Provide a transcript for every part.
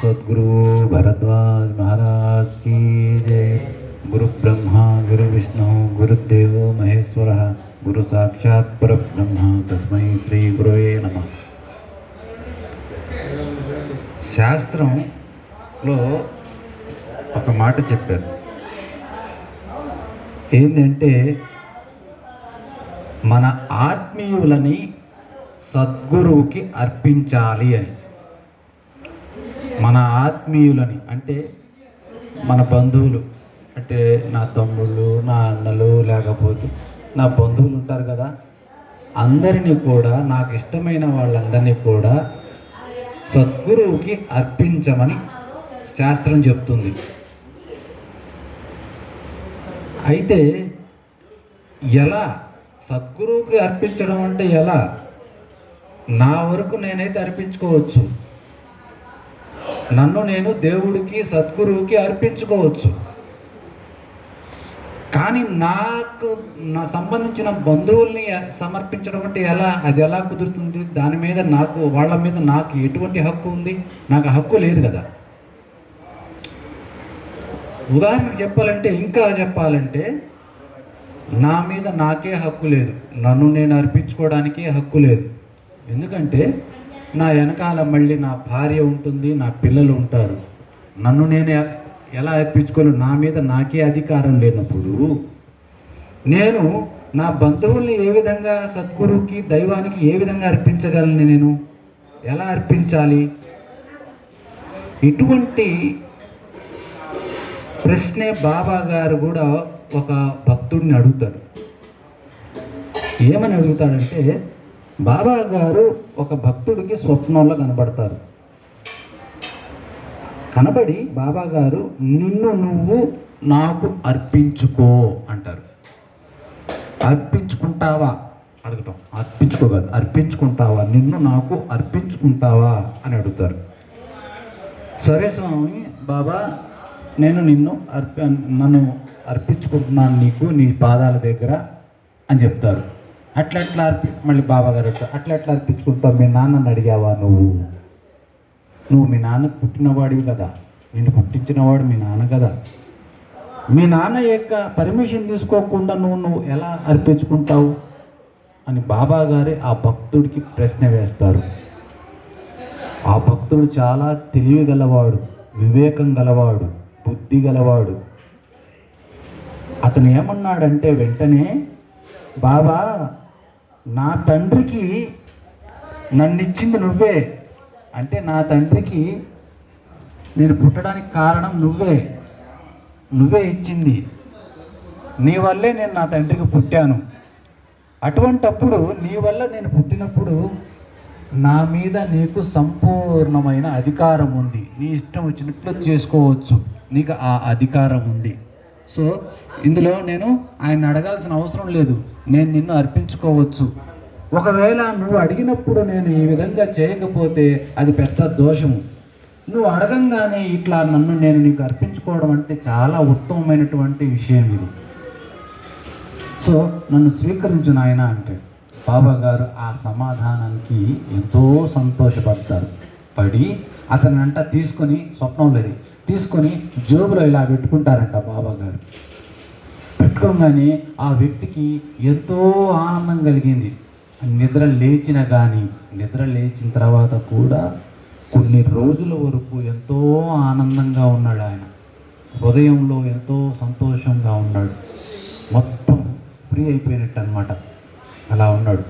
सद्गुरु भरद्वाज महाराज की जय गुरु ब्रह्मा गुरु विष्णु गुरुदेव महेश्वर गुरु साक्षात् परब्रह्म तस्मै శ్రీ గురువే నమ శాస్త్రంలో ఒక మాట చెప్పారు ఏంటంటే మన ఆత్మీయులని సద్గురువుకి అర్పించాలి అని మన ఆత్మీయులని అంటే మన బంధువులు అంటే నా తమ్ముళ్ళు నా అన్నలు లేకపోతే నా బంధువులు ఉంటారు కదా అందరినీ కూడా నాకు ఇష్టమైన వాళ్ళందరినీ కూడా సద్గురువుకి అర్పించమని శాస్త్రం చెప్తుంది. అయితే ఎలా సద్గురువుకి అర్పించడం అంటే ఎలా? నా వరకు నేనైతే అర్పించుకోవచ్చు. నన్ను నేను దేవుడికి సద్గురువుకి అర్పించుకోవచ్చు. కానీ నాకు నా సంబంధించిన బంధువుల్ని సమర్పించడం అంటే ఎలా? అది ఎలా కుదురుతుంది? దాని మీద నాకు వాళ్ళ మీద నాకు ఎటువంటి హక్కు ఉంది? నాకు హక్కు లేదు కదా. ఉదాహరణకు చెప్పాలంటే ఇంకా చెప్పాలంటే నా మీద నాకే హక్కు లేదు. నన్ను నేను అర్పించుకోవడానికి హక్కు లేదు. ఎందుకంటే నా వెనకాల మళ్ళీ నా భార్య ఉంటుంది నా పిల్లలు ఉంటారు. నన్ను నేను ఎలా అర్పించుకోను నా మీద నాకే అధికారం లేనప్పుడు నేను నా బంధువుల్ని ఏ విధంగా సద్గురువుకి దైవానికి ఏ విధంగా అర్పించగలను నేను? ఎలా అర్పించాలి? ఇటువంటి ప్రశ్నే బాబా గారు కూడా ఒక భక్తుడిని అడుగుతాడు ఏమని అడుగుతాడంటే బాబా గారు ఒక భక్తుడికి స్వప్నంలో కనబడతారు. కనబడి బాబా గారు నిన్ను నువ్వు నాకు అర్పించుకో అంటారు. అర్పించుకుంటావా? అడగటం అర్పించుకోగలదు అర్పించుకుంటావా? నిన్ను నాకు అర్పించుకుంటావా? అని అడుగుతారు. సరే స్వామి బాబా నేను నిన్ను అర్పి నన్ను అర్పించుకుంటున్నాను నీకు నీ పాదాల దగ్గర అని చెప్తారు. అట్లా అట్లా అర్పి మళ్ళీ బాబాగారు అట్లా అట్లా అర్పించుకుంటావు మీ నాన్నని అడిగావా నువ్వు? నువ్వు మీ నాన్నకు పుట్టినవాడివి కదా. నిన్ను పుట్టించినవాడు మీ నాన్న కదా. మీ నాన్న యొక్క పర్మిషన్ తీసుకోకుండా నువ్వు నువ్వు ఎలా అర్పించుకుంటావు? అని బాబా గారే ఆ భక్తుడికి ప్రశ్న వేస్తారు. ఆ భక్తుడు చాలా తెలివి గలవాడు వివేకం గలవాడు బుద్ధి గలవాడు. అతను ఏమన్నాడంటే వెంటనే బాబా నా తండ్రికి నన్నిచ్చింది నువ్వే. అంటే నా తండ్రికి నేను పుట్టడానికి కారణం నువ్వే. నువ్వే ఇచ్చింది. నీ వల్లే నేను నా తండ్రికి పుట్టాను. అటువంటప్పుడు నీ వల్ల నేను పుట్టినప్పుడు నా మీద నీకు సంపూర్ణమైన అధికారం ఉంది. నీ ఇష్టం వచ్చినట్లు చేసుకోవచ్చు. నీకు ఆ అధికారం ఉంది. సో ఇందులో నేను ఆయన అడగాల్సిన అవసరం లేదు. నేను నిన్ను అర్పించుకోవచ్చు. ఒకవేళ నువ్వు అడిగినప్పుడు నేను ఈ విధంగా చేయకపోతే అది పెద్ద దోషము. నువ్వు అడగంగానే ఇట్లా నన్ను నేను నీకు అర్పించుకోవడం అంటే చాలా ఉత్తమమైనటువంటి విషయం ఇది. సో నన్ను స్వీకరించు నాయన అంటే బాబా గారు ఆ సమాధానానికి ఎంతో సంతోషపడతారు. పడి అతని అంట తీసుకొని స్వప్నం లేదు. తీసుకొని జేబులో ఇలా పెట్టుకుంటారంట బాబా గారు. పెట్టుకోగానే ఆ వ్యక్తికి ఎంతో ఆనందం కలిగింది. నిద్ర లేచిన కానీ నిద్ర లేచిన తర్వాత కూడా కొన్ని రోజుల వరకు ఎంతో ఆనందంగా ఉన్నాడు ఆయన. హృదయంలో ఎంతో సంతోషంగా ఉన్నాడు. మొత్తం ఫ్రీ అయిపోయినట్టు అనమాట అలా ఉన్నాడు.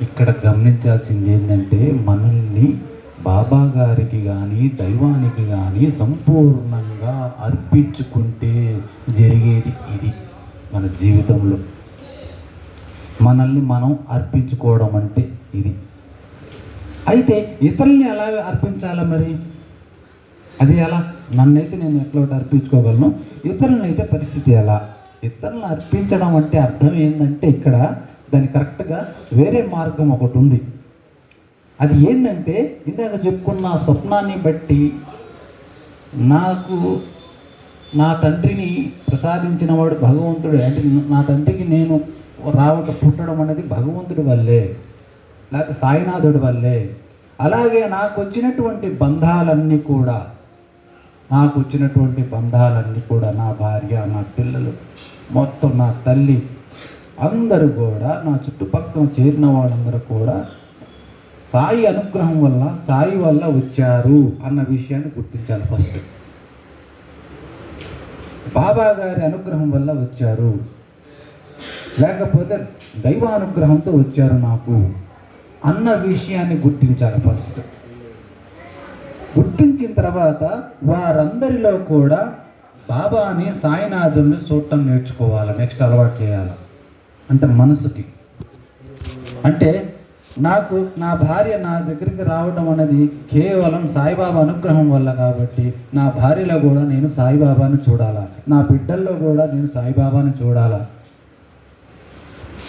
ఇక్కడ గమనించాల్సింది ఏంటంటే మనల్ని బాబా గారికి కానీ దైవానికి కానీ సంపూర్ణంగా అర్పించుకుంటే జరిగేది ఇది మన జీవితంలో. మనల్ని మనం అర్పించుకోవడం అంటే ఇది. అయితే ఇతరుల్ని ఎలా అర్పించాలా మరి? అది ఎలా? నన్నైతే నేను ఎట్లా అర్పించుకోగలను? ఇతరులను అయితే పరిస్థితి ఎలా? ఇతరులను అర్పించడం అంటే అర్థం ఏంటంటే ఇక్కడ దాని కరెక్ట్గా వేరే మార్గం ఒకటి ఉంది. అది ఏంటంటే ఇందాక చెప్పుకున్న స్వప్నాన్ని బట్టి నాకు నా తండ్రిని ప్రసాదించిన వాడు భగవంతుడు. అంటే నా తండ్రికి నేను రావట పుట్టడం అనేది భగవంతుడి వల్లే లేకపోతే సాయినాథుడి వల్లే. అలాగే నాకు వచ్చినటువంటి బంధాలన్నీ కూడా నాకు వచ్చినటువంటి బంధాలన్నీ కూడా నా భార్య నా పిల్లలు మొత్తం నా తల్లి అందరూ కూడా నా చుట్టుపక్కల చేరిన వాళ్ళందరూ కూడా సాయి అనుగ్రహం వల్ల సాయి వల్ల వచ్చారు అన్న విషయాన్ని గుర్తించాలి ఫస్ట్. బాబా గారి అనుగ్రహం వల్ల వచ్చారు. లేకపోతే దైవానుగ్రహంతో వచ్చారు నాకు అన్న విషయాన్ని గుర్తించాలి ఫస్ట్. గుర్తించిన తర్వాత వారందరిలో కూడా బాబాని సాయినాథుని చూడటం నేర్చుకోవాలి నెక్స్ట్ అలవాటు చేయాలి. అంటే మనసుకి. అంటే నాకు నా భార్య నా దగ్గరికి రావడం అనేది కేవలం సాయిబాబా అనుగ్రహం వల్ల కాబట్టి నా భార్యలో కూడా నేను సాయిబాబాని చూడాలా? నా బిడ్డల్లో కూడా నేను సాయిబాబాని చూడాలా?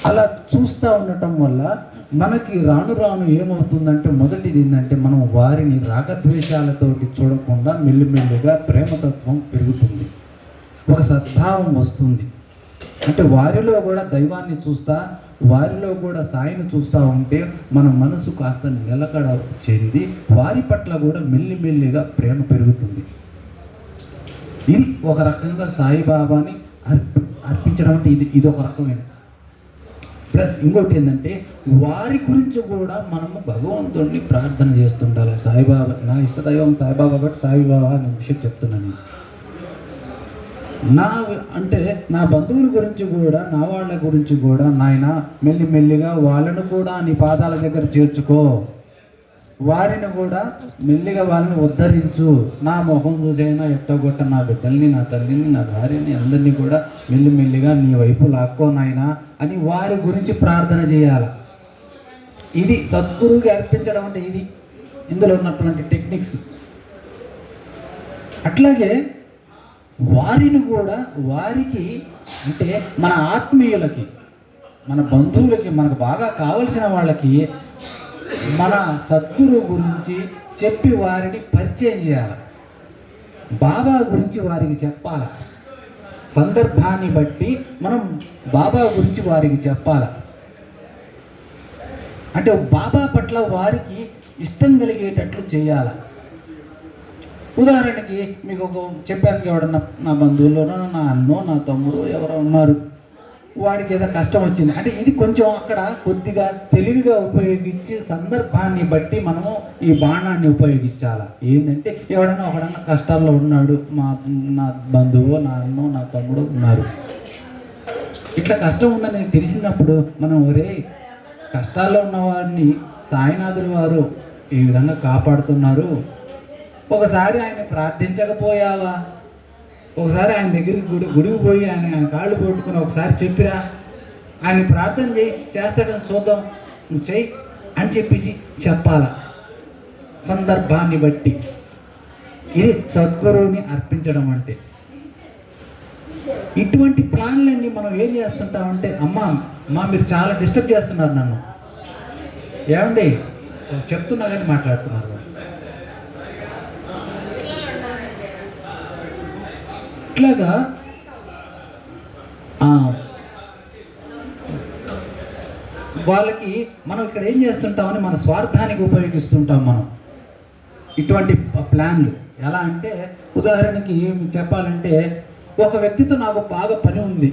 అలా చూస్తూ ఉండటం వల్ల మనకి రాను రాను ఏమవుతుందంటే మొదటిది ఏంటంటే మనం వారిని రాగద్వేషాలతోటి చూడకుండా మెల్లిమెల్లిగా ప్రేమతత్వం పెరుగుతుంది. ఒక సద్భావం వస్తుంది. అంటే వారిలో కూడా దైవాన్ని చూస్తా వారిలో కూడా సాయిని చూస్తూ ఉంటే మన మనసు కాస్త నిలకడ చెంది వారి పట్ల కూడా మెల్లిమెల్లిగా ప్రేమ పెరుగుతుంది. ఇది ఒక రకంగా సాయిబాబాని అర్పి అర్పించడం అంటే ఇది ఇది ఒక రకమైన. ప్లస్ ఇంకోటి ఏంటంటే వారి గురించి కూడా మనము భగవంతుడిని ప్రార్థన చేస్తుండాలి. సాయిబాబా నా ఇష్టదైవం సాయిబాబా కాబట్టి సాయిబాబా అనే విషయం చెప్తున్నాను నేను. నా అంటే నా బంధువుల గురించి కూడా నా వాళ్ళ గురించి కూడా నాయన మెల్లి మెల్లిగా వాళ్ళను కూడా నీ పాదాల దగ్గర చేర్చుకో. వారిని కూడా మెల్లిగా వాళ్ళని ఉద్ధరించు. నా మొహం చూసైనా ఎట్టగొట్ట నా బిడ్డల్ని నా తల్లిని నా భార్యని అందరినీ కూడా మెల్లిమెల్లిగా నీ వైపు లాక్కో నాయనా అని వారి గురించి ప్రార్థన చేయాలి. ఇది సద్గురువుకి అర్పించడం అంటే ఇది. ఇందులో ఉన్నటువంటి టెక్నిక్స్. అట్లాగే వారిని కూడా వారికి అంటే మన ఆత్మీయులకి మన బంధువులకి మనకు బాగా కావలసిన వాళ్ళకి మన సద్గురు గురించి చెప్పి వారిని పరిచయం చేయాలి. బాబా గురించి వారికి చెప్పాలి. సందర్భాన్ని బట్టి మనం బాబా గురించి వారికి చెప్పాలి. అంటే బాబా పట్ల వారికి ఇష్టం కలిగేటట్లు చేయాలి. ఉదాహరణకి మీకు ఒక చెప్పాను ఎవడన్నా నా బంధువుల్లోనో నా అన్నో నా తమ్ముడు ఎవరో ఉన్నారు. వాడికి ఏదో కష్టం వచ్చింది. అంటే ఇది కొంచెం అక్కడ కొద్దిగా తెలివిగా ఉపయోగించి సందర్భాన్ని బట్టి మనము ఈ బాణాన్ని ఉపయోగించాలి? ఏంటంటే ఎవడన్నా ఒకడన్నా కష్టాల్లో ఉన్నాడు మా నా బంధువు నా అన్నో నా తమ్ముడు ఉన్నారు. ఇట్లా కష్టం ఉందని తెలిసినప్పుడు మనం ఒరే కష్టాల్లో ఉన్న వారిని సాయినాథుల వారు ఈ విధంగా కాపాడుతున్నారు. ఒకసారి ఆయన ప్రార్థించకపోయావా? ఒకసారి ఆయన దగ్గరికి గుడి గుడికి పోయి ఆయన ఆయన కాళ్ళు పట్టుకుని ఒకసారి చెప్పిరా. ఆయన ప్రార్థన చేయి చేస్తాడని చూద్దాం. నువ్వు చెయ్యి అని చెప్పేసి చెప్పాల. సందర్భాన్ని బట్టి. ఇది సద్గురువుని అర్పించడం అంటే. ఇటువంటి ప్లాన్లన్నీ మనం ఏం చేస్తుంటామంటే అమ్మా అమ్మా మీరు చాలా డిస్టర్బ్ చేస్తున్నారు నన్ను. ఏమండి? చెప్తున్నా కానీ మాట్లాడుతున్నారు. ఇట్లాగా ఆ, వాళ్ళకి మనం ఇక్కడ ఏం చేస్తుంటామని మన స్వార్థానికి ఉపయోగిస్తుంటాం మనం. ఇటువంటి ప్లాన్లు. ఎలా అంటే ఉదాహరణకి చెప్పాలంటే ఒక వ్యక్తితో నాకు బాగా పని ఉంది.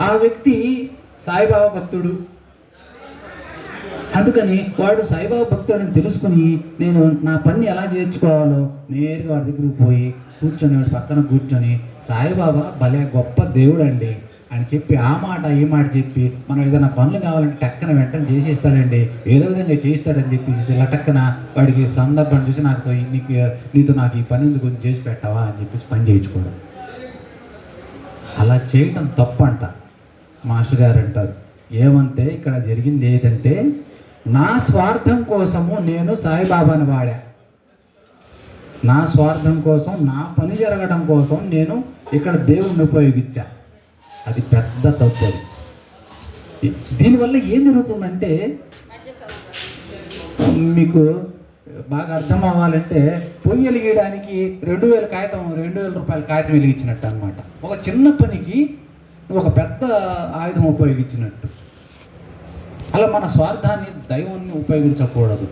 ఆ వ్యక్తి సాయిబాబా భక్తుడు. అందుకని వాడు సాయిబాబా భక్తుడని తెలుసుకుని నేను నా పని ఎలా చేర్చుకోవాలో నేరుగా వాడి దగ్గరికి పోయి కూర్చొని వాడి పక్కన కూర్చొని సాయిబాబా భలే గొప్ప దేవుడు అండి అని చెప్పి ఆ మాట ఈ మాట చెప్పి మనం ఏదైనా పనులు కావాలంటే టక్కన వెంటనే చేసేస్తాడండి. ఏదో విధంగా చేయిస్తాడని చెప్పేసి ఇలా టక్కన వాడికి సందర్భం చూసి నాకు నీకు నీతో నాకు ఈ పని ఉంది కొంచెం చేసి పెట్టావా అని చెప్పేసి పని చేయించుకోవడం. అలా చేయడం తప్పంట. మాస్టర్ గారు అంటారు ఏమంటే ఇక్కడ జరిగింది ఏదంటే నా స్వార్థం కోసము నేను సాయిబాబాని వాడా. నా స్వార్థం కోసం నా పని జరగడం కోసం నేను ఇక్కడ దేవుణ్ణి ఉపయోగించా. అది పెద్ద తప్పు అది దీనివల్ల ఏం జరుగుతుందంటే మీకు బాగా అర్థం అవ్వాలంటే పొయ్యి గీయడానికి రెండు వేల కాగితం రెండు వేల రూపాయల కాగితం వెలిగించినట్టు అనమాట ఒక చిన్న పనికి ఒక పెద్ద ఆయుధం ఉపయోగించినట్టు. అలా మన స్వార్థాన్ని దైవాన్ని ఉపయోగించకూడదు.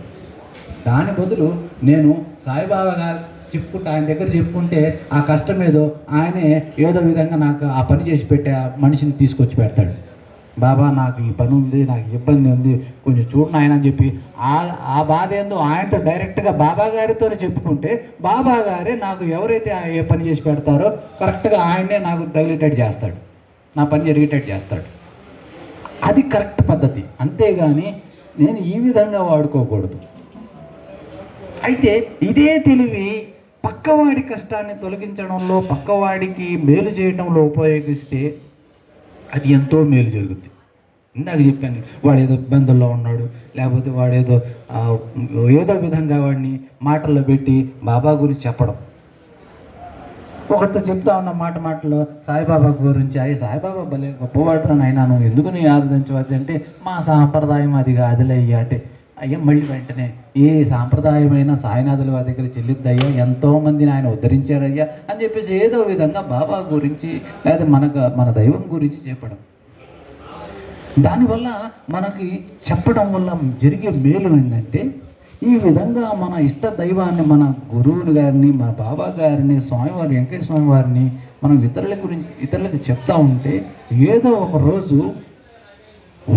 దాని బదులు నేను సాయిబాబా గారు చెప్పుకుంటే ఆయన దగ్గర చెప్పుకుంటే ఆ కష్టం ఏదో ఆయనే ఏదో విధంగా నాకు ఆ పని చేసి పెట్టే ఆ మనిషిని తీసుకొచ్చి పెడతాడు. బాబా నాకు ఈ పని ఉంది నాకు ఇబ్బంది ఉంది కొంచెం చూడండి ఆయన అని చెప్పి ఆ ఆ బాధ ఏందో ఆయనతో డైరెక్ట్గా బాబా గారితోనే చెప్పుకుంటే బాబా గారే నాకు ఎవరైతే ఏ పని చేసి పెడతారో కరెక్ట్గా ఆయనే నాకు తగిలేటట్టు చేస్తాడు. నా పని జరిగేటట్టు చేస్తాడు. అది కరెక్ట్ పద్ధతి. అంతేగాని నేను ఈ విధంగా వాడుకోకూడదు. అయితే ఇదే తెలివి పక్కవాడి కష్టాన్ని తొలగించడంలో పక్కవాడికి మేలు చేయడంలో ఉపయోగిస్తే అది ఎంతో మేలు జరుగుద్ది. ఇందాక చెప్పాను వాడు ఏదో ఇబ్బందుల్లో ఉన్నాడు లేకపోతే వాడు ఏదో ఏదో విధంగా వాడిని మాటల్లో పెట్టి బాబా గురించి చెప్పడం. ఒకరితో చెప్తా ఉన్న మాట మాటలో సాయిబాబా గురించి అయ్యి సాయిబాబా భలే గొప్పవాడు నాయన నువ్వు ఎందుకు నీ ఆరాధించవద్దు అంటే మా సాంప్రదాయం అది కాదులే అంటే అయ్యా మళ్ళీ వెంటనే ఏ సాంప్రదాయమైన సాయినాథుల వారి దగ్గర చెల్లిద్దయ్యా ఎంతో మందిని ఆయన ఉద్ధరించారయ్యా అని చెప్పేసి ఏదో విధంగా బాబా గురించి లేదా మనకు మన దైవం గురించి చెప్పడం. దానివల్ల మనకి చెప్పడం వల్ల జరిగే మేలు ఏంటంటే ఈ విధంగా మన ఇష్ట దైవాన్ని మన గురువుని గారిని మన బాబా గారిని స్వామివారి వెంకటేశ్వర స్వామి వారిని మనం ఇతరుల గురించి ఇతరులకు చెప్తా ఉంటే ఏదో ఒక రోజు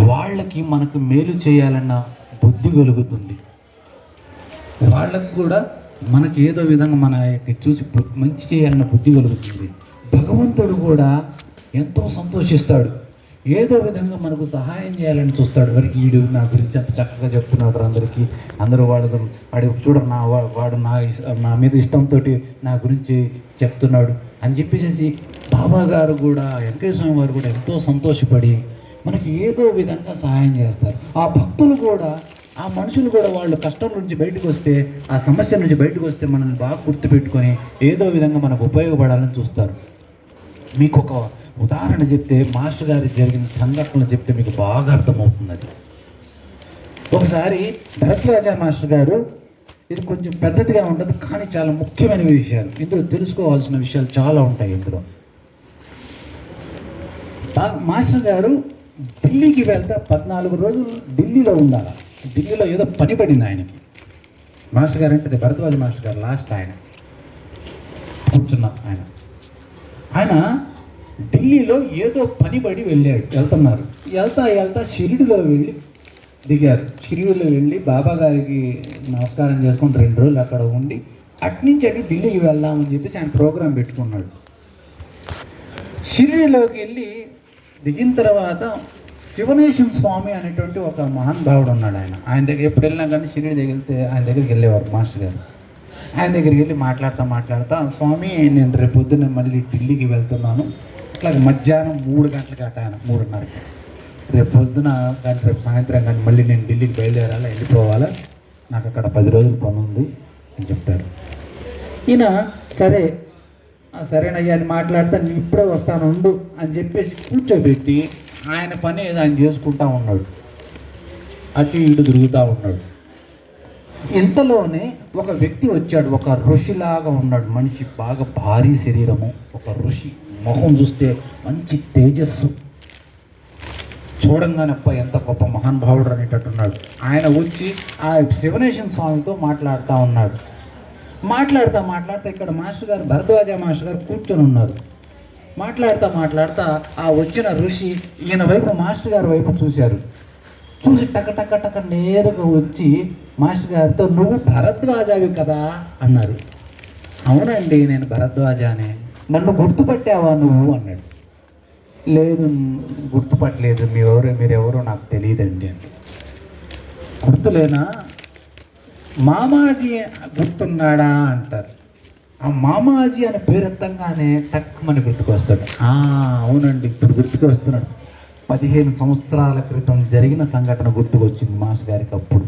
వాళ్ళకి మనకు మేలు చేయాలన్న బుద్ధి కలుగుతుంది వాళ్ళకు కూడా మనకి ఏదో విధంగా మన యొక్క చూసి మంచి చేయాలన్న బుద్ధి కలుగుతుంది భగవంతుడు కూడా ఎంతో సంతోషిస్తాడు. ఏదో విధంగా మనకు సహాయం చేయాలని చూస్తాడు. మరి వీడు నా గురించి అంత చక్కగా చెప్తున్నాడు అందరికీ. అందరూ వాడు వాడు చూడ నా వా- వాడు నా నా మీద ఇష్టంతో నా గురించి చెప్తున్నాడు. అని చెప్పేసి బాబా గారు కూడా వెంకటేశ్వర స్వామి వారు కూడా ఎంతో సంతోషపడి మనకి ఏదో విధంగా సహాయం చేస్తారు. ఆ భక్తులు కూడా ఆ మనుషులు కూడా వాళ్ళు కష్టం నుంచి బయటకు వస్తే ఆ సమస్య నుంచి బయటకు వస్తే మనల్ని బాగా గుర్తుపెట్టుకొని ఏదో విధంగా మనకు ఉపయోగపడాలని చూస్తారు. మీకు ఒక ఉదాహరణ చెప్తే మాస్టర్ గారి జరిగిన సంఘటనలు చెప్తే మీకు బాగా అర్థమవుతుంది అది ఒకసారి భరద్వాజ మాస్టర్ గారు ఇది కొంచెం పెద్దదిగా ఉంటుంది కానీ చాలా ముఖ్యమైన విషయాలు. ఇందులో తెలుసుకోవాల్సిన విషయాలు చాలా ఉంటాయి ఇందులో. మాస్టర్ గారు ఢిల్లీకి వెళ్తే పద్నాలుగు రోజులు ఢిల్లీలో ఉండాలి? ఢిల్లీలో ఏదో పని పడింది ఆయనకి. మాస్టర్ గారు అంటే భరద్వాజ మాస్టర్ గారు లాస్ట్ ఆయన. కూర్చున్న ఆయన. ఆయన ఢిల్లీలో ఏదో పని పడి వెళ్ళాడు. వెళ్తున్నారు. వెళ్తా వెళ్తా షిరిడిలో వెళ్ళి దిగారు. షిరిడిలో వెళ్ళి బాబా గారికి నమస్కారం చేసుకుని రెండు రోజులు అక్కడ ఉండి అట్నుంచి అటు ఢిల్లీకి వెళ్దామని చెప్పేసి ఆయన ప్రోగ్రాం పెట్టుకున్నాడు. షిరిడిలోకి వెళ్ళి దిగిన తర్వాత శివనేశం స్వామి అనేటువంటి ఒక మహానుభావుడు ఉన్నాడు ఆయన. ఆయన దగ్గర ఎప్పుడు వెళ్ళినా కానీ షిరిడి దగ్గర ఆయన దగ్గరికి వెళ్ళేవారు మాస్టర్ గారు. ఆయన దగ్గరికి వెళ్ళి మాట్లాడుతూ మాట్లాడుతూ స్వామి నేను రేపు పొద్దున్న మళ్ళీ ఢిల్లీకి వెళ్తున్నాను. అట్లా మధ్యాహ్నం మూడు గంటలకి అట ఆయన మూడున్నరకి. రేపు పొద్దున కానీ రేపు సాయంత్రం కానీ మళ్ళీ నేను ఢిల్లీకి బయలుదేరాలా వెళ్ళిపోవాలా? నాకు అక్కడ పది రోజులు పని ఉంది అని చెప్తారు. ఈయన సరే సరేనయ్యా అని మాట్లాడితే నేను ఇప్పుడే వస్తాను ఉండు అని చెప్పేసి కూర్చోబెట్టి ఆయన పని ఏదో ఆయన చేసుకుంటా ఉన్నాడు. అటు ఇటు తిరుగుతూ ఉన్నాడు. ఇంతలోనే ఒక వ్యక్తి వచ్చాడు ఒక ఋషిలాగా ఉన్నాడు. మనిషి బాగా భారీ శరీరము ఒక ఋషి మొహం చూస్తే మంచి తేజస్సు. చూడంగానే అప్ప ఎంత గొప్ప మహానుభావుడు అనేటట్టున్నాడు. ఆయన వచ్చి ఆ శివనేశం స్వామితో మాట్లాడుతూ ఉన్నాడు. మాట్లాడతా మాట్లాడుతూ ఇక్కడ మాస్టర్ గారు భరద్వాజ మాస్టర్ గారు కూర్చొని ఉన్నారు. మాట్లాడుతూ మాట్లాడతా ఆ వచ్చిన ఋషి ఈయన వైపు మాస్టర్ గారి వైపు చూశారు. చూసి టక టక టక నేరుగా వచ్చి మాస్టర్ గారితో నువ్వు భరద్వాజావి కదా అన్నారు. అవునండి నేను భరద్వాజానే. నన్ను గుర్తుపట్టావా నువ్వు? అన్నాడు. లేదు గుర్తుపట్టలేదు. మీ ఎవరు మీరెవరో నాకు తెలియదండి అంటే గుర్తులేనా? మామాజీ గుర్తున్నాడా అంటారు. ఆ మామాజీ అనే పేరు ఎత్తంగానే టక్కుమని గుర్తుకొస్తాడు. "ఆ, అవునండి ఇప్పుడు గుర్తుకు వస్తున్నాడు పదిహేను సంవత్సరాల క్రితం జరిగిన సంఘటన గుర్తుకొచ్చింది మాస్ గారికి అప్పుడు.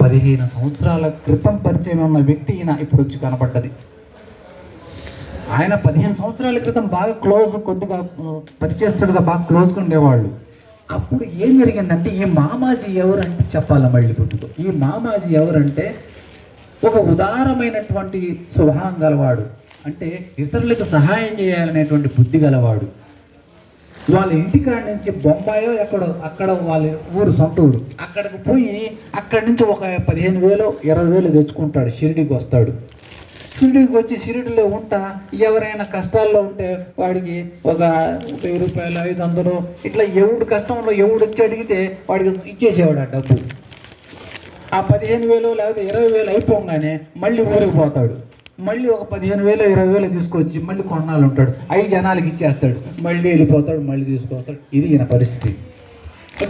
పదిహేను సంవత్సరాల క్రితం పరిచయం ఉన్న వ్యక్తి ఈయన ఇప్పుడు వచ్చి కనపడ్డది ఆయన పదిహేను సంవత్సరాల క్రితం బాగా క్లోజ్ కొద్దిగా ఆ, బాగా క్లోజ్గా ఉండేవాళ్ళు. అప్పుడు ఏం జరిగిందంటే ఈ మామాజీ ఎవరంటే చెప్పాలి మళ్ళీ పుట్టుకు. ఈ మామాజీ ఎవరంటే ఒక ఉదారమైనటువంటి స్వభావం గలవాడు. అంటే ఇతరులకు సహాయం చేయాలనేటువంటి బుద్ధి గలవాడు. వాళ్ళ ఇంటికాడ నుంచి బొంబాయో ఎక్కడో అక్కడ వాళ్ళ ఊరు సొంత ఊరు అక్కడికి పోయి అక్కడి నుంచి ఒక పదిహేను వేలు ఇరవై వేలు తెచ్చుకుంటాడు షిరిడికి వస్తాడు. షిరిడికి వచ్చి షిరిడిలో ఉంటా. ఎవరైనా కష్టాల్లో ఉంటే వాడికి ఒక వెయ్యి రూపాయలు ఐదు వందలు ఇట్లా ఎవడు కష్టంలో ఎవడు వచ్చి అడిగితే వాడికి ఇచ్చేసేవాడు ఆ డబ్బు. ఆ పదిహేను వేలు లేకపోతే ఇరవై వేలు అయిపోగానే మళ్ళీ ఊరికి పోతాడు. మళ్ళీ ఒక పదిహేను వేలు ఇరవై వేలు తీసుకొచ్చి మళ్ళీ కొన్నాళ్ళు ఉంటాడు. ఐదు జనాలకి ఇచ్చేస్తాడు. మళ్ళీ వెళ్ళిపోతాడు మళ్ళీ తీసుకొస్తాడు. ఇది ఈయన పరిస్థితి.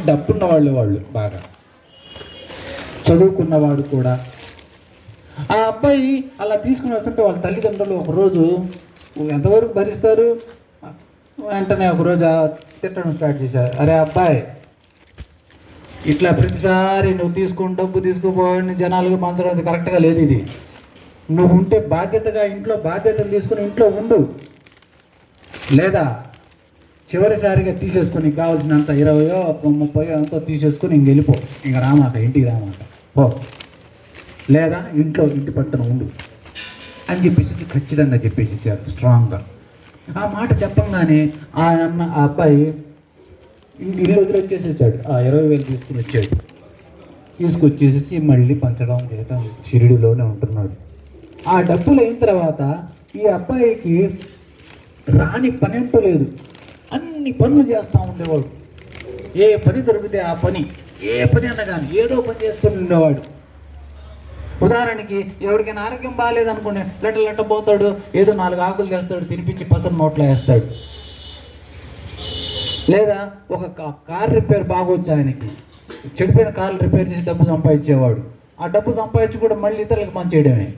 డబ్బున్న వాళ్ళు వాళ్ళు బాగా. చదువుకున్నవాడు కూడా ఆ అబ్బాయి అలా తీసుకుని వస్తుంటే వాళ్ళ తల్లిదండ్రులు ఒకరోజు ఎంతవరకు భరిస్తారు? వెంటనే ఒకరోజు తిట్టడం స్టార్ట్ చేశారు. అరే అబ్బాయి ఇట్లా ప్రతిసారి నువ్వు తీసుకుని డబ్బు తీసుకుపోయి జనాలకు పంచడం అది కరెక్ట్గా లేదు ఇది. నువ్వు ఉంటే బాధ్యతగా ఇంట్లో బాధ్యతలు తీసుకుని ఇంట్లో ఉండు. లేదా చివరిసారిగా తీసేసుకుని కావాల్సినంత ఇరవయో ముప్పై అంతో తీసేసుకుని ఇంక వెళ్ళిపో. ఇంక రామాక ఇంటికి రామాక. పో. లేదా ఇంట్లో ఇంటి పట్టున ఉండు అని చెప్పేసి ఖచ్చితంగా చెప్పేసేసారు స్ట్రాంగ్గా ఆ మాట చెప్పంగానే ఆ అన్న ఆ అబ్బాయి ఇంటి ఇల్లు వదిలి వచ్చేసేసాడు ఆ ఇరవై వేలు తీసుకుని వచ్చాడు. తీసుకొచ్చేసేసి మళ్ళీ పంచడం చేయడం షిరిడిలోనే ఉంటున్నాడు. ఆ డబ్బులు అయిన తర్వాత ఈ అబ్బాయికి రాని పని లేదు. అన్ని పనులు చేస్తూ ఉండేవాడు. ఏ పని దొరికితే ఆ పని ఏ పని అన్నా కానీ ఏదో పని చేస్తూ ఉండేవాడు. ఉదాహరణకి ఎవరికైనా ఆరోగ్యం బాగాలేదనుకోండి లెట్ట లెట్ట పోతాడు ఏదో నాలుగు ఆకులు చేస్తాడు తినిపించి పసరు నోట్లో వేస్తాడు. లేదా ఒక కార్ రిపేర్ బాగొచ్చు ఆయనకి. చెడిపోయిన కార్లు రిపేర్ చేసి డబ్బు సంపాదించేవాడు. ఆ డబ్బు సంపాదించి కూడా మళ్ళీ ఇతరులకు పనిచేయడమే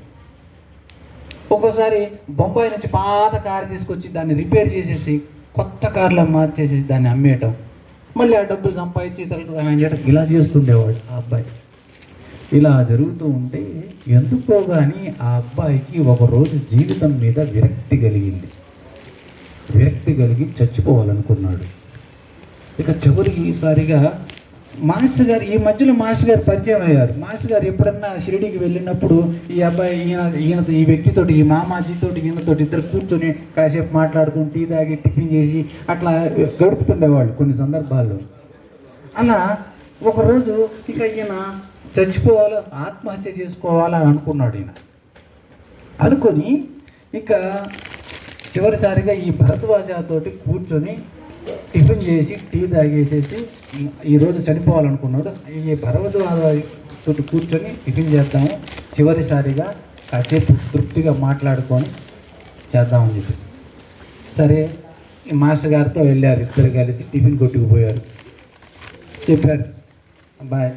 ఒక్కోసారి బొంబాయి నుంచి పాత కారు తీసుకొచ్చి దాన్ని రిపేర్ చేసేసి కొత్త కార్లో మార్చేసేసి దాన్ని అమ్మేయటం. మళ్ళీ ఆ డబ్బులు సంపాదించి ఇతరులకు సహాయం చేయడం ఇలా చేస్తుండేవాడు ఆ అబ్బాయి. ఇలా జరుగుతూ ఉంటే ఎందుకో కానీ ఆ అబ్బాయికి ఒకరోజు జీవితం మీద విరక్తి కలిగింది. విరక్తి కలిగి చచ్చిపోవాలనుకున్నాడు. ఇక చివరికి ఈసారిగా మాస్టర్ గారు ఈ మధ్యలో మాస్టర్ గారు పరిచయం అయ్యారు. మాస్టర్ గారు ఎప్పుడన్నా షిరిడికి వెళ్ళినప్పుడు ఈ అబ్బాయి ఈయన ఈయనతో ఈ వ్యక్తితోటి ఈ మామాజీతోటి ఈయనతోటి ఇద్దరు కూర్చొని కాసేపు మాట్లాడుకుని టీ తాగి టిఫిన్ చేసి అట్లా గడుపుతుండేవాళ్ళు కొన్ని సందర్భాల్లో. అలా ఒకరోజు ఇక ఈయన చచ్చిపోవాలో ఆత్మహత్య చేసుకోవాలని అని అనుకున్నాడు ఈయన. అనుకొని ఇక చివరిసారిగా ఈ భరద్వాజాతోటి కూర్చొని టిఫిన్ చేసి టీ తాగేసేసి ఈరోజు చనిపోవాలనుకున్నాడు. ఈ భరద్వాజతోటి కూర్చొని టిఫిన్ చేద్దాము చివరిసారిగా కాసేపు తృప్తిగా మాట్లాడుకొని చేద్దామని చెప్పేసి. సరే ఈ మాస్టర్ గారితో వెళ్ళారు ఇద్దరు కలిసి టిఫిన్ కొట్టుకుపోయారు. చెప్పారు. బాయ్.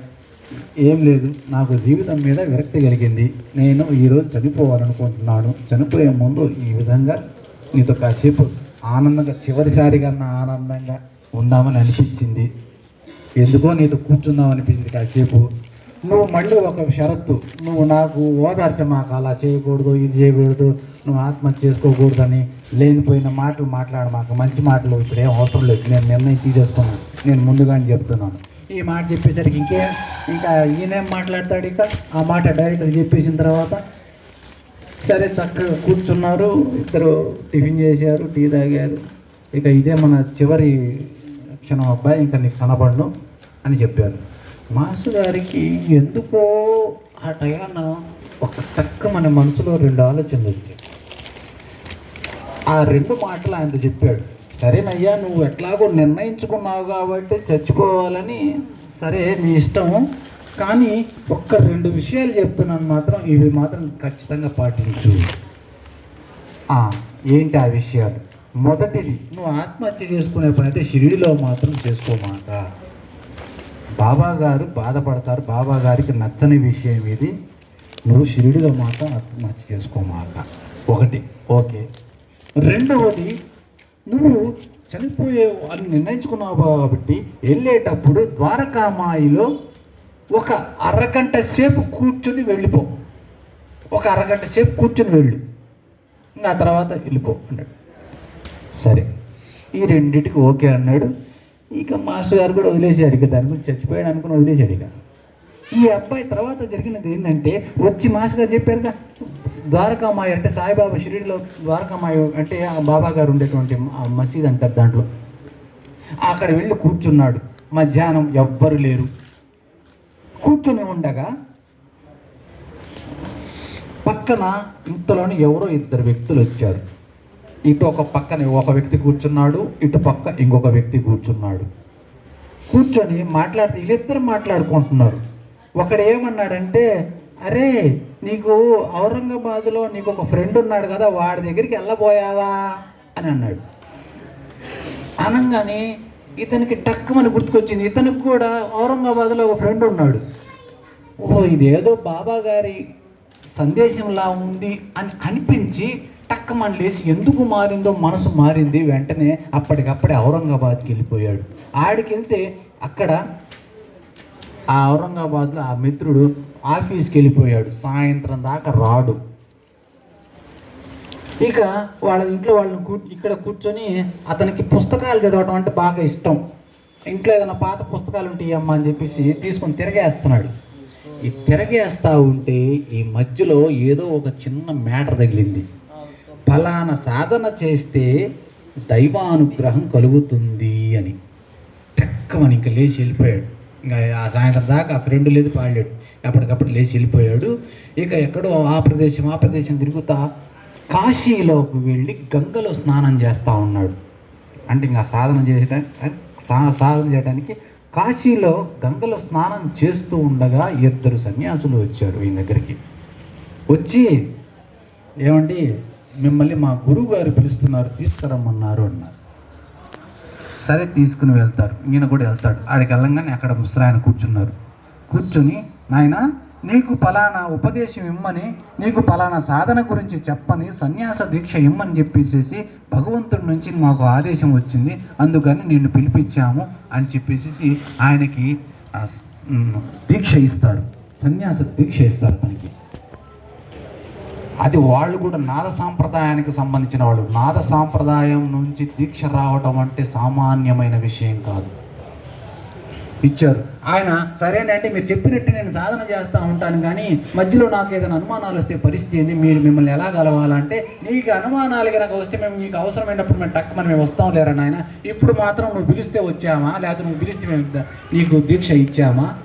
ఏం లేదు నాకు జీవితం మీద విరక్తి కలిగింది. నేను ఈరోజు చనిపోవాలనుకుంటున్నాను. చనిపోయే ముందు ఈ విధంగా నీతో కాసేపు ఆనందంగా చివరిసారిగా నా ఆనందంగా ఉందామని అనిపించింది. ఎందుకో నీతో కూర్చుందాం అనిపించింది కాసేపు. నువ్వు మళ్ళీ ఒక షరత్తు. నువ్వు నాకు ఓదార్చ మాకు అలా చేయకూడదు ఇది చేయకూడదు నువ్వు ఆత్మహత్య చేసుకోకూడదని లేనిపోయిన మాటలు మాట్లాడ మాకు మంచి మాటలు ఇప్పుడు ఏం అవసరం లేదు. నేను నిర్ణయం తీసేసుకున్నాను. నేను ముందుగానే చెప్తున్నాను. ఈ మాట చెప్పేసరికి ఇంకే ఇంకా ఈయనేం మాట్లాడతాడు ఇక? ఆ మాట డైరెక్ట్ చెప్పేసిన తర్వాత సరే చక్కగా కూర్చున్నారు ఇద్దరు టిఫిన్ చేశారు టీ తాగారు. ఇక ఇదే మన చివరి క్షణం అబ్బాయి ఇంకా నీకు కనపడను అని చెప్పారు. మాస్టర్ గారికి ఎందుకో ఆ టయాన ఒక టక్క మన మనసులో రెండు ఆలోచనలు వచ్చాయి. ఆ రెండు మాటలు ఆయనతో చెప్పాడు. సరేనయ్యా నువ్వు ఎట్లాగో నిర్ణయించుకున్నావు కాబట్టి చచ్చిపోవాలని సరే నీ ఇష్టం కానీ ఒక్క రెండు విషయాలు చెప్తున్నాను మాత్రం ఇవి మాత్రం ఖచ్చితంగా పాటించు. ఏంటి ఆ విషయాలు? మొదటిది నువ్వు ఆత్మహత్య చేసుకునే పని అయితే షిరిడిలో మాత్రం చేసుకోమాక బాబా గారు బాధపడతారు బాబా గారికి నచ్చని విషయం ఇది. నువ్వు షిరిడిలో మాత్రం ఆత్మహత్య చేసుకోమాక. ఒకటి ఓకే. రెండవది నువ్వు చనిపోయే అని నిర్ణయించుకున్నావు కాబట్టి వెళ్ళేటప్పుడు ద్వారకామాయిలో ఒక అరగంట సేపు కూర్చొని వెళ్ళిపో. ఒక అరగంట సేపు కూర్చొని వెళ్ళు. ఇంకా ఆ తర్వాత వెళ్ళిపో అన్నాడు. సరే. ఈ రెండింటికి ఓకే అన్నాడు. ఇక మాస్టర్ గారు కూడా వదిలేశారు. ఇక దాని గురించి చచ్చిపోయాడు అనుకుని వదిలేశాడు ఇక. ఈ అబ్బాయి తర్వాత జరిగినది ఏంటంటే వచ్చి మాస్టర్ గారు చెప్పారుగా ద్వారకామాయి అంటే సాయిబాబా షిరిడిలో ద్వారకామాయి అంటే ఆ బాబా గారు ఉండేటువంటి మసీద్ అంటారు దాంట్లో. అక్కడ వెళ్ళి కూర్చున్నాడు. మధ్యాహ్నం ఎవ్వరు లేరు. కూర్చుని ఉండగా పక్కన ఇంతలోని ఎవరో ఇద్దరు వ్యక్తులు వచ్చారు. ఇటు ఒక పక్కన ఒక వ్యక్తి కూర్చున్నాడు. ఇటు పక్క ఇంకొక వ్యక్తి కూర్చున్నాడు. కూర్చొని మాట్లాడితే వీళ్ళిద్దరు మాట్లాడుకుంటున్నారు. ఒకడు ఏమన్నాడంటే అరే నీకు ఔరంగాబాద్లో నీకు ఒక ఫ్రెండ్ ఉన్నాడు కదా వాడి దగ్గరికి వెళ్ళబోయావా? అని అన్నాడు. అనగానే ఇతనికి టక్కుమని గుర్తుకొచ్చింది. ఇతనికి కూడా ఔరంగాబాద్లో ఒక ఫ్రెండ్ ఉన్నాడు. ఓహో ఇదేదో బాబా గారి సందేశంలా ఉంది అని అనిపించి టక్కమని లేచి ఎందుకు మారిందో మనసు మారింది వెంటనే అప్పటికప్పుడే ఔరంగాబాద్కి వెళ్ళిపోయాడు. ఆడికి వెళ్తే అక్కడ ఆ ఔరంగాబాద్లో ఆ మిత్రుడు ఆఫీస్కి వెళ్ళిపోయాడు సాయంత్రం దాకా రాడు. ఇక వాళ్ళ ఇంట్లో వాళ్ళని కూ ఇక్కడ కూర్చొని అతనికి పుస్తకాలు చదవటం అంటే బాగా ఇష్టం. ఇంట్లో ఏదైనా పాత పుస్తకాలు ఉంటాయి అమ్మా అని చెప్పేసి తీసుకొని తిరగేస్తున్నాడు. ఈ తిరగేస్తా ఉంటే ఈ మధ్యలో ఏదో ఒక చిన్న మ్యాటర్ తగిలింది. ఫలానా సాధన చేస్తే దైవానుగ్రహం కలుగుతుంది అని. టక్కమని ఇంకా లేచి వెళ్ళిపోయాడు. ఇంకా ఆ సాయంత్రం దాకా ఆ ఫ్రెండ్ లేదు పాడలేడు ఎప్పటికప్పుడు లేచి వెళ్ళిపోయాడు. ఇక ఎక్కడో ఆ ప్రదేశం ఆ ప్రదేశం తిరుగుతా కాశీలోకి వెళ్ళి గంగలో స్నానం చేస్తూ ఉన్నాడు. అంటే ఇంకా సాధన చేయడానికి సాధన చేయడానికి కాశీలో గంగలో స్నానం చేస్తూ ఉండగా ఇద్దరు సన్యాసులు వచ్చారు ఈయన దగ్గరికి. వచ్చి ఏమండి మిమ్మల్ని మా గురువు గారు పిలుస్తున్నారు తీసుకురమ్మన్నారు అన్నారు. సరే తీసుకుని వెళ్తారు ఈయన కూడా వెళ్తాడు. ఆడికి వెళ్ళంగానే అక్కడ ముసరాయన కూర్చున్నారు. కూర్చొని నాయన నీకు పలానా ఉపదేశం ఇమ్మని నీకు పలానా సాధన గురించి చెప్పని సన్యాస దీక్ష ఇమ్మని చెప్పేసేసి భగవంతుడి నుంచి మాకు ఆదేశం వచ్చింది. అందుకని నిన్ను పిలిపించాము అని చెప్పేసి ఆయనకి దీక్ష ఇస్తారు. సన్యాస దీక్ష ఇస్తారు తనకి అది వాళ్ళు కూడా నాద సాంప్రదాయానికి సంబంధించిన వాళ్ళు. నాద సాంప్రదాయం నుంచి దీక్ష రావడం అంటే సామాన్యమైన విషయం కాదు. ఇచ్చారు. ఆయన సరేనంటే మీరు చెప్పినట్టు నేను సాధన చేస్తూ ఉంటాను కానీ మధ్యలో నాకు ఏదైనా అనుమానాలు వస్తే పరిస్థితి ఏంది? మీరు మిమ్మల్ని ఎలా కలవాలంటే నీకు అనుమానాలు కనుక వస్తే మేము మీకు అవసరమైనప్పుడు మేము టక్కుమని మేము వస్తాం లేరా నాయన? ఇప్పుడు మాత్రం నువ్వు పిలిస్తే వచ్చామా? లేకపోతే నువ్వు పిలిస్తే మేము నీకు దీక్ష ఇచ్చామా?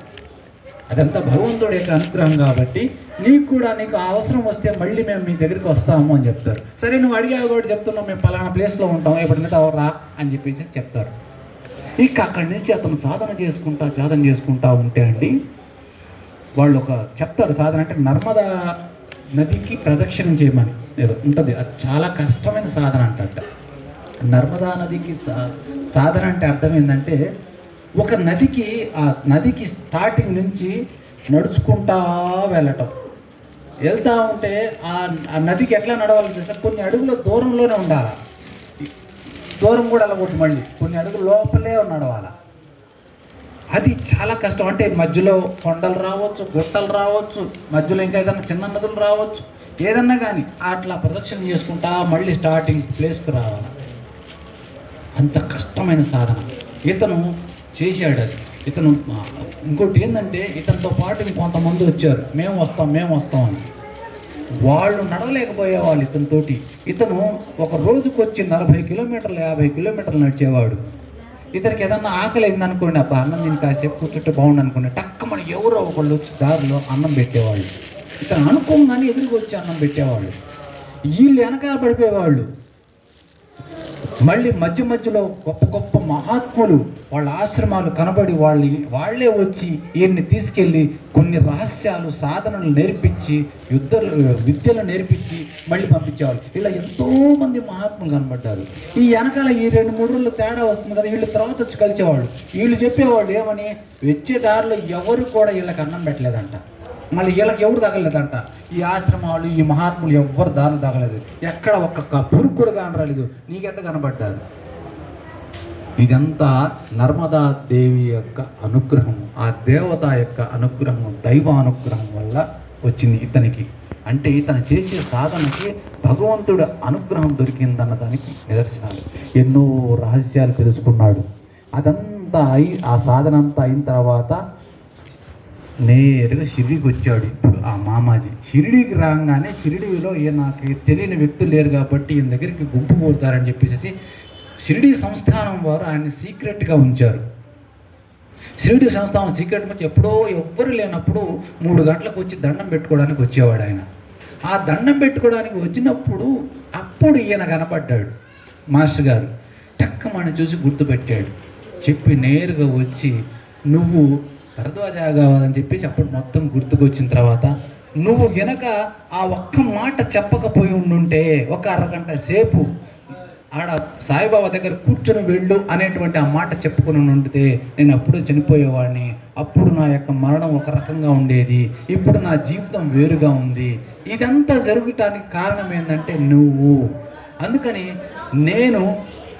అదంతా భగవంతుడి యొక్క అనుగ్రహం కాబట్టి నీకు కూడా నీకు ఆ అవసరం వస్తే మళ్ళీ మేము మీ దగ్గరికి వస్తాము అని చెప్తారు. సరే నువ్వు అడిగావు కూడా చెప్తున్నావు మేము పలానా ప్లేస్లో ఉంటాం ఎప్పుడైనా రా అని చెప్పేసి చెప్తారు. ఇక అక్కడి నుంచి అతను సాధన చేసుకుంటా సాధన చేసుకుంటా ఉంటే అండి వాళ్ళు ఒక చెప్తారు సాధన అంటే నర్మదా నదికి ప్రదక్షిణం చేయమని. ఏదో ఉంటుంది అది చాలా కష్టమైన సాధన అంట నర్మదా నదికి సా- సాధన అంటే అర్థం ఏంటంటే ఒక నదికి ఆ నదికి స్టార్టింగ్ నుంచి నడుచుకుంటా వెళ్ళటం. వెళ్తా ఉంటే ఆ ఆ నదికి ఎట్లా నడవాలి తెలుసా? కొన్ని అడుగుల దూరంలోనే ఉండాలి? దూరం కూడా వెళ్ళకూడదు మళ్ళీ. కొన్ని అడుగులు లోపలే నడవాలి? అది చాలా కష్టం. అంటే మధ్యలో కొండలు రావచ్చు గుట్టలు రావచ్చు మధ్యలో ఇంకా ఏదైనా చిన్న నదులు రావచ్చు ఏదన్నా కానీ అట్లా ప్రదక్షిణ చేసుకుంటా మళ్ళీ స్టార్టింగ్ ప్లేస్కి రావాలి. అంత కష్టమైన సాధన. ఇతను చేశాడు అది. ఇతను ఇంకోటి ఏంటంటే ఇతనితో పాటు ఇంకొంతమంది వచ్చారు. మేము వస్తాం మేము వస్తాం అని. వాళ్ళు నడవలేకపోయేవాళ్ళు ఇతనితోటి. ఇతను ఒక రోజుకు వచ్చి నలభై కిలోమీటర్లు యాభై కిలోమీటర్లు నడిచేవాడు. ఇతనికి ఏదన్నా ఆకలి అయిందనుకోండి అబ్బా అన్నం దీన్ని కాసేపు కూర్చుంటే బాగుండు అనుకోండి టక్కమని ఎవరో ఒకళ్ళు వచ్చి దారిలో అన్నం పెట్టేవాళ్ళు. ఇతను అనుకోగానే ఎదురుకు వచ్చి అన్నం పెట్టేవాళ్ళు. వీళ్ళు వెనకాల పడిపోయేవాళ్ళు. మళ్ళీ మధ్య మధ్యలో గొప్ప గొప్ప మహాత్ములు వాళ్ళ ఆశ్రమాలు కనబడి వాళ్ళు వాళ్ళే వచ్చి ఈయన్ని తీసుకెళ్ళి కొన్ని రహస్యాలు సాధనలు నేర్పించి యుద్ధ విద్యలు నేర్పించి మళ్ళీ పంపించేవాళ్ళు. ఇలా ఎంతోమంది మహాత్ములు కనబడ్డారు. ఈ వెనకాల ఈ రెండు మూడు రోజులు తేడా వస్తుంది కదా వీళ్ళు తర్వాత వచ్చి కలిసేవాళ్ళు. వీళ్ళు చెప్పేవాళ్ళు ఏమని వచ్చే దారిలో ఎవరు కూడా వీళ్ళకి అన్నం పెట్టలేదంట. మళ్ళీ వీళ్ళకి ఎవరు తగలేదంట ఈ ఆశ్రమాలు ఈ మహాత్ములు ఎవ్వరు దారులు తగలేదు. ఎక్కడ ఒక్క పురుగు కూడా కానరాలేదు. నీకెట్ట కనబడ్డారు? ఇదంతా నర్మదా దేవి యొక్క అనుగ్రహం. ఆ దేవత యొక్క అనుగ్రహం దైవ అనుగ్రహం వల్ల వచ్చింది ఇతనికి. అంటే ఇతను చేసే సాధనకి భగవంతుడు అనుగ్రహం దొరికిందన్న దానికి నిదర్శనాలు. ఎన్నో రహస్యాలు తెలుసుకున్నాడు. అదంతా అయి ఆ సాధన అంతా అయిన తర్వాత నేరుగా షిరిడీకి వచ్చాడు ఇప్పుడు ఆ మామాజీ. షిరిడీకి రాగానే షిరిడీలో ఈయన నాకు తెలియని వ్యక్తులు లేరు కాబట్టి ఈయన దగ్గరికి గుంపు పోతారని చెప్పేసి షిరిడి సంస్థానం వారు ఆయన్ని సీక్రెట్గా ఉంచారు. షిరిడి సంస్థానం సీక్రెట్ నుంచి ఎప్పుడో ఎవ్వరు లేనప్పుడు మూడు గంటలకు వచ్చి దండం పెట్టుకోవడానికి వచ్చేవాడు ఆయన. ఆ దండం పెట్టుకోవడానికి వచ్చినప్పుడు అప్పుడు ఈయన కనపడ్డాడు మాస్టర్ గారు. టక్కమని చూసి గుర్తుపెట్టాడు. చెప్పి నేరుగా వచ్చి నువ్వు భరద్వాజ కావాలని చెప్పేసి అప్పుడు మొత్తం గుర్తుకొచ్చిన తర్వాత నువ్వు గనక ఆ ఒక్క మాట చెప్పకపోయి ఉండుంటే ఒక అరగంట సేపు ఆడ సాయిబాబా దగ్గర కూర్చొని వెళ్ళు అనేటువంటి ఆ మాట చెప్పుకుని ఉండితే నేను అప్పుడు చనిపోయేవాడిని. అప్పుడు నా యొక్క మరణం ఒక రకంగా ఉండేది. ఇప్పుడు నా జీవితం వేరుగా ఉంది. ఇదంతా జరగటానికి కారణం ఏంటంటే నువ్వు. అందుకని నేను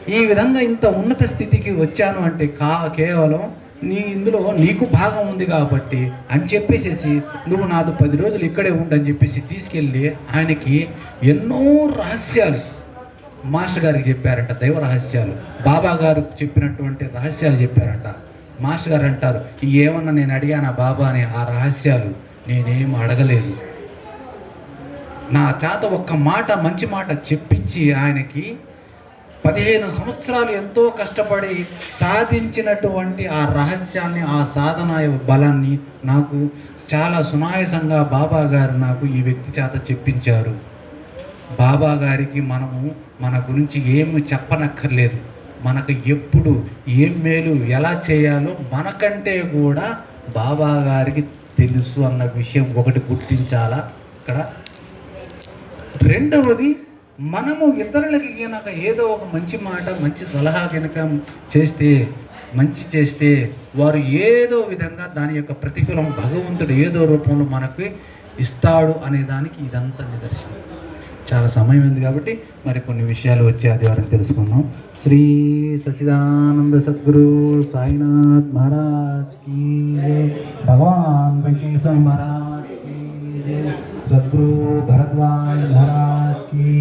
ఈ విధంగా ఇంత ఉన్నత స్థితికి వచ్చాను అంటే కా కేవలం నీ ఇందులో నీకు భాగం ఉంది కాబట్టి అని చెప్పేసేసి నువ్వు నాతో పది రోజులు ఇక్కడే ఉండని చెప్పేసి తీసుకెళ్ళి ఆయనకి ఎన్నో రహస్యాలు మాస్టర్ గారికి చెప్పారంట దైవ రహస్యాలు. బాబా గారు చెప్పినటువంటి రహస్యాలు చెప్పారంట. మాస్టర్ గారు అంటారు ఏమన్నా నేను అడిగానా బాబా అని ఆ రహస్యాలు నేనేం అడగలేదు. నా చేత ఒక్క మాట మంచి మాట చెప్పించి ఆయనకి పదిహేను సంవత్సరాలు ఎంతో కష్టపడి సాధించినటువంటి ఆ రహస్యాన్ని ఆ సాధన బలాన్ని నాకు చాలా సునాయసంగా బాబా గారు నాకు ఈ వ్యక్తి చేత చెప్పించారు. బాబా గారికి మనము మన గురించి ఏమి చెప్పనక్కర్లేదు. మనకు ఎప్పుడు ఏం మేలు ఎలా చేయాలో మనకంటే కూడా బాబా గారికి తెలుసు అన్న విషయం ఒకటి గుర్తించాలా? ఇక్కడ రెండవది మనము ఇతరులకి కనుక ఏదో ఒక మంచి మాట మంచి సలహా కనుక చేస్తే మంచి చేస్తే వారు ఏదో విధంగా దాని యొక్క ప్రతిఫలం భగవంతుడు ఏదో రూపంలో మనకి ఇస్తాడు అనే దానికి ఇదంతా నిదర్శనం. చాలా సమయం ఉంది కాబట్టి మరి కొన్ని విషయాలు వచ్చే ఆదివారం తెలుసుకుందాం. శ్రీ సచిదానంద సద్గురు సాయినాథ్ మహారాజ్ కీ భగవాన్ వెంకటేశ్వర మహారాజ్ కీ सदगुरु भरद्वाज महाराज की